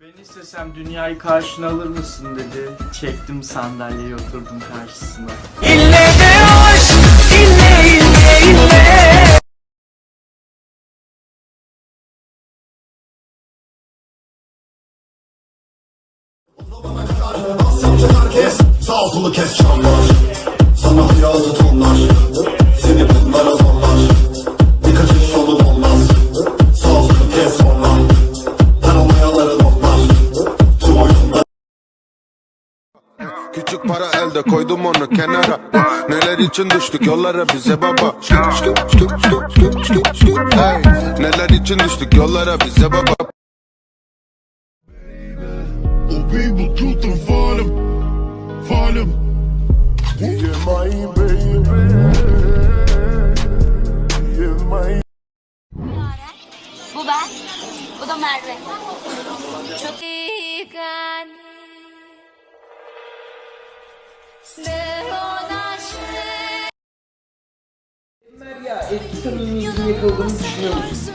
Ben istesem dünyayı karşına alır mısın dedi. Çektim sandalyeyi oturdum karşısına. herkes Sağ solu kes çamlar Sana hayatı Küçük para elde koydum onu kenara Neler için düştük yollara bize baba. Hey, Neler için düştük yollara bize baba people truth and falling Falling Yeah my baby Yeah my Bu ben. Bu da Merve. Çok Ya eski samimiyetini yakaladığını düşünüyor musun?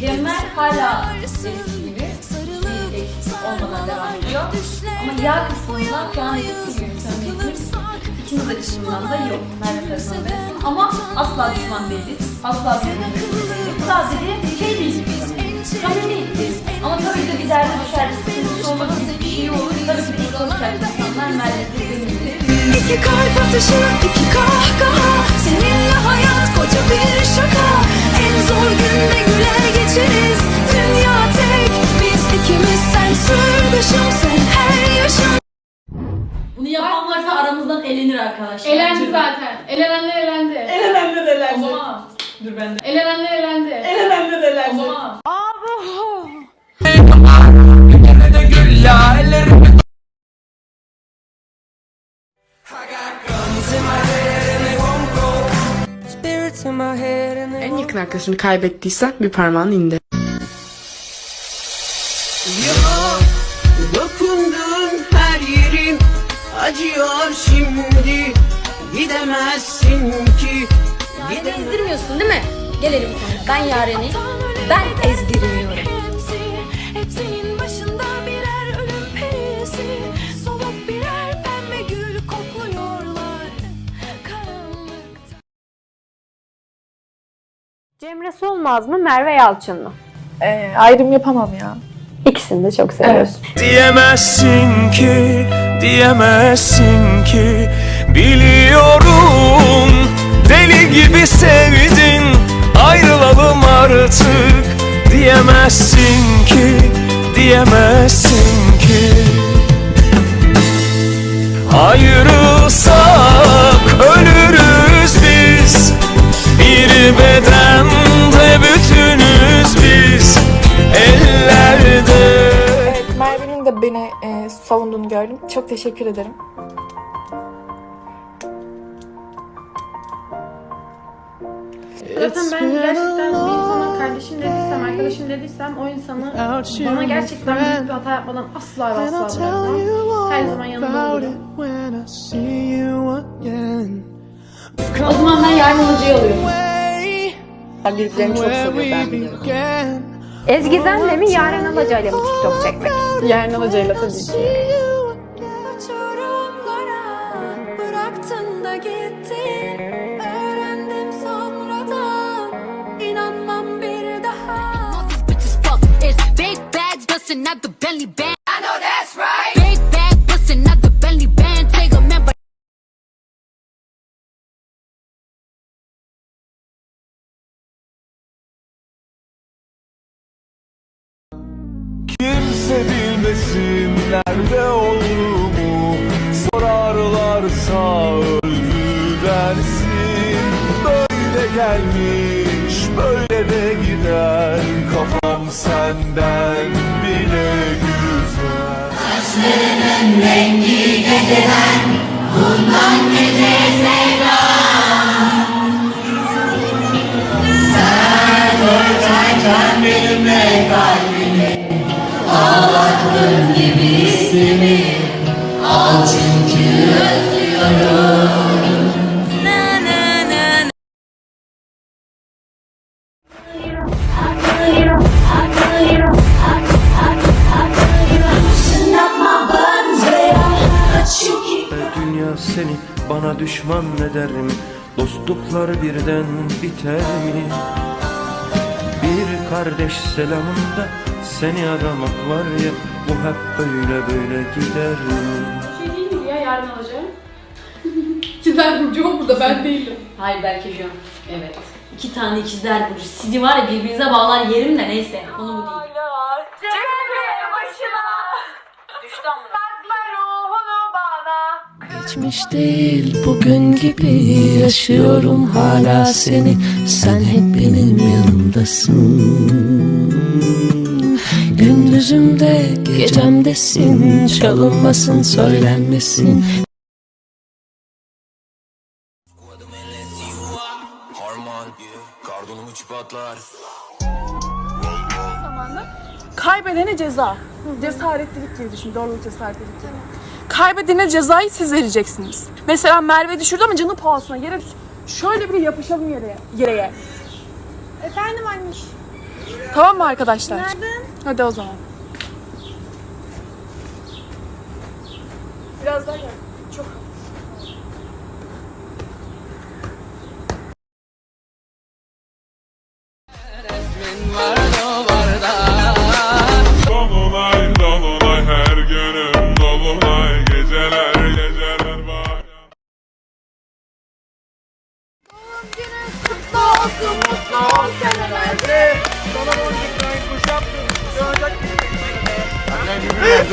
Cemmer hala eski gibi bir eksik olmadan devam ediyor. Ama yağ kısmından şu an eski gibi ikimiz açısından da yok. Merve tarafından da. Ama asla düşman değiliz. Asla birbirimize değiliz. Sadece şey değiliz. Samimi değiliz. Ama tabii ki de bir derde düşer, sıkıntısı olur, olur. Tabii ki de insanlar. İki kalp atışı, iki kahkaha Seninle hayat koca bir şaka En zor günde güler geçeriz Dünya tek, biz ikimiz Sen sırdaşım, sen her yaşam Bunu yapan varsa aramızdan elenir arkadaşlar. Elendi zaten. Elenenler elendi. Elenenler O elendi. zaman dur ben de. Elenenler elendi. Elenenler O elendi. En yakın arkadaşını kaybettiysen bir parmağını indir. Dokundun her yerin acıyor şimdi Gidemezsin ki Yareni ezdirmiyorsun değil mi? Gelelim. Ben Yaren'i ben ezdirmiyorum. Solmaz mı Merve Yalçın mı? Ee, ayrım yapamam ya. İkisini de çok seviyoruz. Diyemezsin ki, diyemezsin ki Biliyorum deli gibi sevdin Ayrılalım artık Diyemezsin ki, diyemezsin gördüm. Çok teşekkür ederim. Zaten ben gerçekten bir insana kardeşim dediysem, arkadaşım dediysem o insanı bana gerçekten büyük bir hata yapmadan asla ve asla bırakmam. Her zaman yanında olurum. O zaman ben yarın hocayı alıyorum. Birbirlerini çok seviyor ben biliyorum. Ezgi Zen'le mi Yaren Alaca'yla mı TikTok çekmek? Yarın alacağıyla tabii ki. Kimse bilmesin nerede olduğumu Sorarlarsa öldü dersin. Böyle gelmiş böyle de gider Kafam senden bile güzel seni bana düşman ne der mi? Dostluklar birden biter mi? Bir kardeş selamında seni aramak var ya Bu hep böyle böyle gider mi? Bir değil mi ya yarın alacağım? İkizler Burcu o burada ben değilim. Hayır belki şu. Evet. İki tane ikizler burcu. Sizi var ya birbirinize bağlar yerim de neyse. Konu bu değil. Geçmiş değil bugün gibi yaşıyorum hala seni Sen hep benim yanımdasın Gündüzümde gecemdesin Çalınmasın söylenmesin Kaybedene ceza. Cesaretlilik gibi düşün. Doğruluk cesaretlilik gibi. Kaybedene cezayı siz vereceksiniz. Mesela Merve düşürdü ama canı pahasına yere şöyle bir yapışalım yere. Yereye. Efendim anne. Tamam mı arkadaşlar? Hadi o zaman. Biraz daha gel. Çok Dolunay dolunay her günüm dolunay Geceler geceler var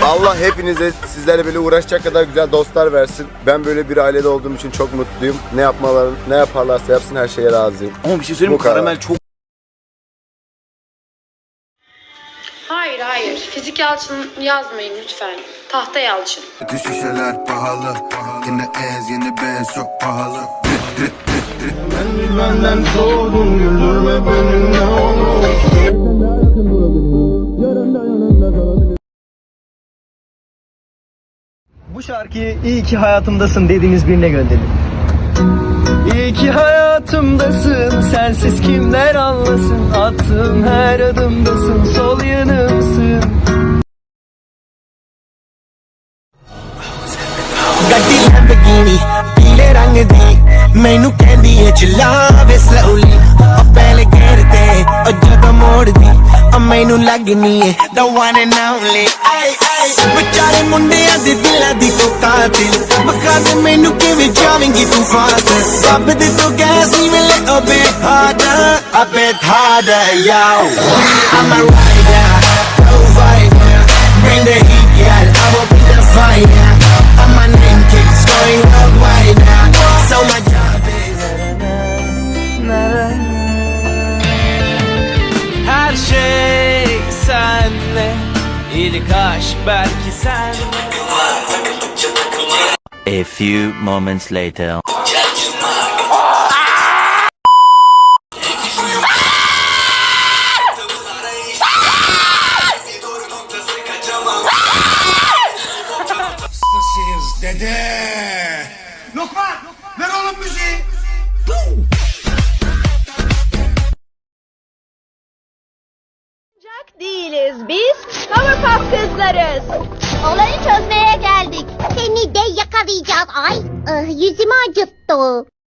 Allah hepinize sizlerle böyle uğraşacak kadar güzel dostlar versin. Ben böyle bir ailede olduğum için çok mutluyum. Ne yapmalar, ne yaparlarsa yapsın her şeye razıyım. Ama bir şey söyleyeyim mi? Bu kadar. Karamel çok Hayır hayır. Fizik Yalçın yazmayın lütfen. Tahta Yalçın. Şişeler pahalı. Yine ez yeni bez çok pahalı. Bu şarkıyı iyi ki hayatımdasın dediğiniz birine gönderin. İyi ki hayatımdasın, sensiz kimler anlasın. Attığım her adımdasın, sol yanımsın. ਮੈਨੂੰ ਲੱਗਨੀ ਏ the one and only ਆਏ ਆਏ ਵਿਚਾਰੇ ਮੁੰਡਿਆਂ ਦੇ ਦਿਲਾਂ ਦੀ ਤੂੰ ਕਾਤਿਲ ਬਖਾ ਦੇ ਮੈਨੂੰ ਕਿਵੇਂ ਜਾਵੇਂਗੀ ਤੂੰ ਫਾਸਟ ਰੱਬ ਦੇ ਤੂੰ ਗੈਸ ਨਹੀਂ ਮਿਲੇ a bit harder a bit harder yo I'm a rider provider bring the heat girl I will be the fire A few moments later. Dede Lokman ver oğlum müziği Değiliz biz. Powerpuff kızlarız. Olayı çözmeye geldik. Seni de yakalayacağız. Ay, ıh, yüzümü acıttı.